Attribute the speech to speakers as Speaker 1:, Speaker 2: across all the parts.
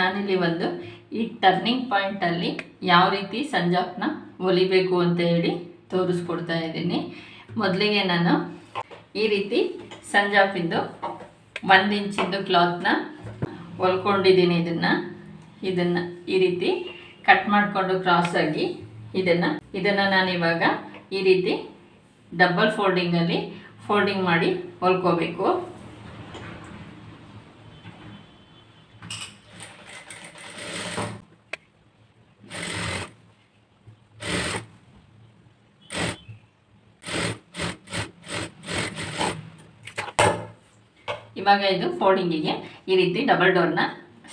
Speaker 1: ನಾನಿಲ್ಲಿ ಒಂದು ಈ ಟರ್ನಿಂಗ್ ಪಾಯಿಂಟಲ್ಲಿ ಯಾವ ರೀತಿ ಸಂಜಾಪ್ನ ಹೊಲಿಬೇಕು ಅಂತ ಹೇಳಿ ತೋರಿಸ್ಕೊಡ್ತಾ ಇದ್ದೀನಿ. ಮೊದಲಿಗೆ ನಾನು ಈ ರೀತಿ ಸಂಜಾಪಿಂದು ಒಂದು ಇಂಚಿಂದು ಕ್ಲಾತ್ನ ಹೊಲ್ಕೊಂಡಿದ್ದೀನಿ ಇದನ್ನು. ಇದನ್ನು ಈ ರೀತಿ ಕಟ್ ಮಾಡಿಕೊಂಡು ಕ್ರಾಸಾಗಿ ಇದನ್ನು. ಇದನ್ನು ನಾನು ಇವಾಗ ಈ ರೀತಿ ಡಬಲ್ ಫೋಲ್ಡಿಂಗಲ್ಲಿ ಫೋಲ್ಡಿಂಗ್ ಮಾಡಿ ಹೊಲ್ಕೋಬೇಕು. ಇವಾಗ ಇದು ಫೋಲ್ಡಿಂಗಿಗೆ ಈ ರೀತಿ ಡಬಲ್ ಡೋರ್ನ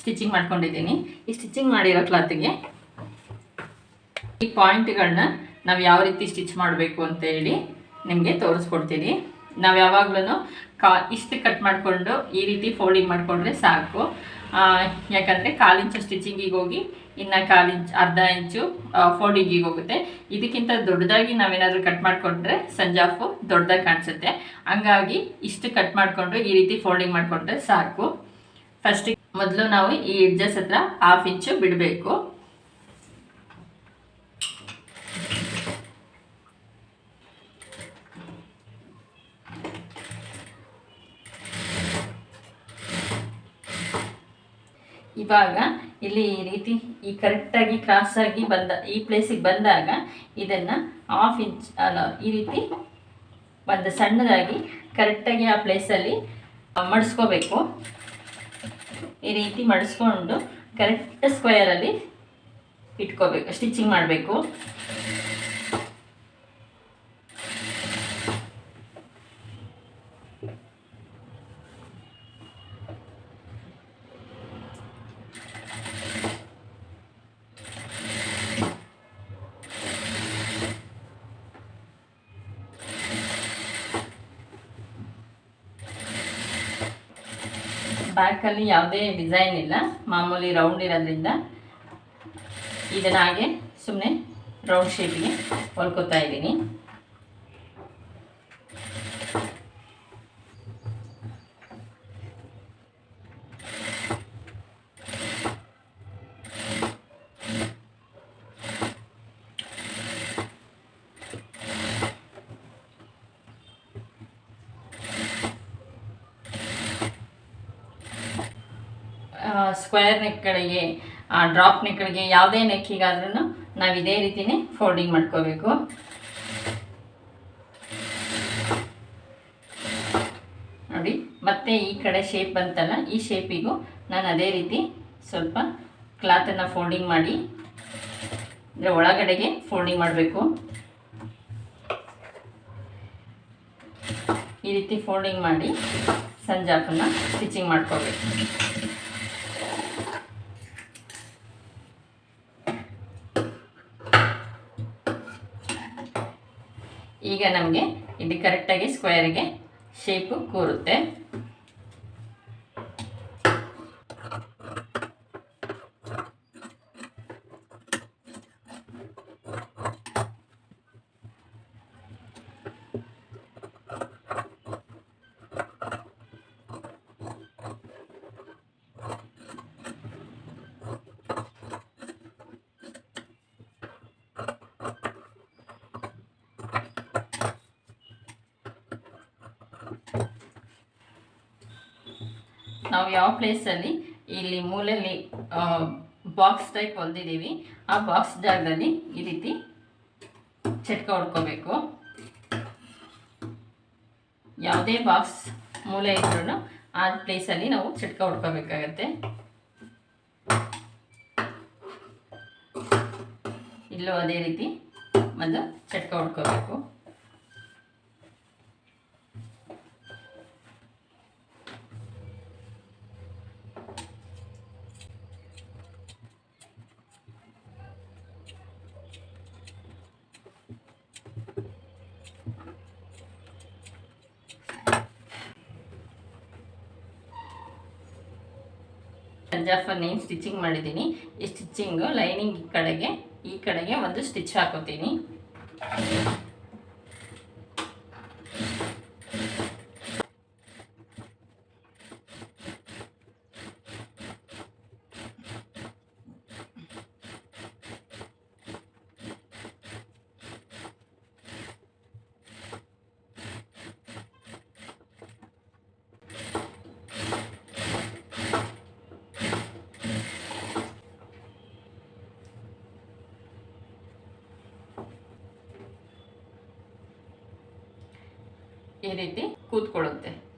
Speaker 1: ಸ್ಟಿಚಿಂಗ್ ಮಾಡ್ಕೊಂಡಿದ್ದೀನಿ. ಈ ಸ್ಟಿಚಿಂಗ್ ಮಾಡಿರೋ ಕ್ಲಾತಿಗೆ ಈ ಪಾಯಿಂಟ್ಗಳನ್ನ ನಾವು ಯಾವ ರೀತಿ ಸ್ಟಿಚ್ ಮಾಡಬೇಕು ಅಂತ ಹೇಳಿ ನಿಮಗೆ ತೋರಿಸ್ಕೊಡ್ತೀನಿ. ನಾವು ಯಾವಾಗ್ಲೂ ಕಾ ಇಷ್ಟು ಕಟ್ ಮಾಡಿಕೊಂಡು ಈ ರೀತಿ ಫೋಲ್ಡಿಂಗ್ ಮಾಡಿಕೊಂಡ್ರೆ ಸಾಕು. ಯಾಕಂದರೆ ಕಾಲಿಂಚು ಸ್ಟಿಚಿಂಗಿಗೆ ಹೋಗಿ ಇನ್ನು ಕಾಲು ಇಂಚ್, ಅರ್ಧ ಇಂಚು ಫೋಲ್ಡಿಂಗಿಗೆ ಹೋಗುತ್ತೆ. ಇದಕ್ಕಿಂತ ದೊಡ್ಡದಾಗಿ ನಾವೇನಾದರೂ ಕಟ್ ಮಾಡಿಕೊಂಡ್ರೆ ಸಂಜಾಫು ದೊಡ್ಡದಾಗಿ ಕಾಣಿಸುತ್ತೆ. ಹಂಗಾಗಿ ಇಷ್ಟು ಕಟ್ ಮಾಡಿಕೊಂಡು ಈ ರೀತಿ ಫೋಲ್ಡಿಂಗ್ ಮಾಡಿಕೊಂಡ್ರೆ ಸಾಕು. ಫಸ್ಟಿಗೆ ಮೊದಲು ನಾವು ಈ ಎಡ್ಜಸ್ ಹತ್ರ ಹಾಫ್ ಇಂಚು ಬಿಡಬೇಕು. ಇವಾಗ ಇಲ್ಲಿ ಈ ರೀತಿ ಈ ಕರೆಕ್ಟಾಗಿ ಕ್ರಾಸಾಗಿ ಬಂದ, ಈ ಪ್ಲೇಸಿಗೆ ಬಂದಾಗ ಇದನ್ನು ಹಾಫ್ ಇಂಚ್ ಈ ರೀತಿ ಒಂದು ಸಣ್ಣದಾಗಿ ಕರೆಕ್ಟಾಗಿ ಆ ಪ್ಲೇಸಲ್ಲಿ ಮಡಿಸ್ಕೋಬೇಕು. ಈ ರೀತಿ ಮಡಿಸ್ಕೊಂಡು ಕರೆಕ್ಟ್ ಸ್ಕ್ವೇರಲ್ಲಿ ಇಟ್ಕೋಬೇಕು ಸ್ಟಿಚಿಂಗ್ ಮಾಡಬೇಕು. ಬ್ಯಾಕಲ್ಲಿ ಯಾವುದೇ ಡಿಸೈನ್ ಇಲ್ಲ. ಮಾಮೂಲಿ ರೌಂಡ್ ಇರೋದ್ರಿಂದ ಇದನ್ನ ಹಾಗೆ ಸುಮ್ಮನೆ ರೌಂಡ್ ಶೇಪಿಗೆ ಹೊಲ್ಕೋತಾ ಇದ್ದೀನಿ. ಸ್ಕ್ವೇರ್ ನೆಕ್ಗಳಿಗೆ ಡ್ರಾಪ್ ನೆಕ್ಗಳಿಗೆ ಯಾವುದೇ ನೆಕ್ಕಿಗಾದ್ರೂ ನಾವು ಇದೇ ರೀತಿನೇ ಫೋಲ್ಡಿಂಗ್ ಮಾಡ್ಕೋಬೇಕು. ನೋಡಿ, ಮತ್ತೆ ಈ ಕಡೆ ಶೇಪ್ ಬಂತಲ್ಲ, ಈ ಶೇಪಿಗೂ ನಾನು ಅದೇ ರೀತಿ ಸ್ವಲ್ಪ ಕ್ಲಾತನ್ನು ಫೋಲ್ಡಿಂಗ್ ಮಾಡಿ ಅಂದರೆ ಒಳಗಡೆಗೆ ಫೋಲ್ಡಿಂಗ್ ಮಾಡಬೇಕು. ಈ ರೀತಿ ಫೋಲ್ಡಿಂಗ್ ಮಾಡಿ, ಸಂಜಾಪನ್ನು ಸ್ಟಿಚಿಂಗ್ ಮಾಡ್ಕೋಬೇಕು. ಈಗ ನಮಗೆ ಇದು ಕರೆಕ್ಟಾಗಿ ಸ್ಕ್ವೇರಿಗೆ ಶೇಪು ಕೂರುತ್ತೆ. ನಾವು ಯಾವ ಪ್ಲೇಸಲ್ಲಿ ಇಲ್ಲಿ ಮೂಲೆಯಲ್ಲಿ ಬಾಕ್ಸ್ ಟೈಪ್ ಹೊಲ್ದಿದ್ದೀವಿ. ಆ ಬಾಕ್ಸ್ ಜಾಗದಲ್ಲಿ ಈ ರೀತಿ ಚಟ್ಕ ಹೊಡ್ಕೋಬೇಕು. ಯಾವುದೇ ಬಾಕ್ಸ್ ಮೂಲೆ ಇದ್ರೂ ಆ ಪ್ಲೇಸಲ್ಲಿ ನಾವು ಚಟ್ಕ ಹೊಡ್ಕೋಬೇಕಾಗತ್ತೆ. ಇಲ್ಲೂ ಅದೇ ರೀತಿ ಒಂದು ಚಟ್ಕ ಹೊಡ್ಕೋಬೇಕು. ಪಂಜಾಫಲ್ಲಿ ಸ್ಟಿಚಿಂಗ್ ಮಾಡಿದ್ದೀನಿ. ಈ ಸ್ಟಿಚಿಂಗು ಲೈನಿಂಗ್ ಈ ಕಡೆಗೆ ಈ ಕಡೆಗೆ ಒಂದು ಸ್ಟಿಚ್ ಹಾಕೋತೀನಿ. ಈ ರೀತಿ ಕೂತ್ಕೊಳ್ಳುತ್ತೆ.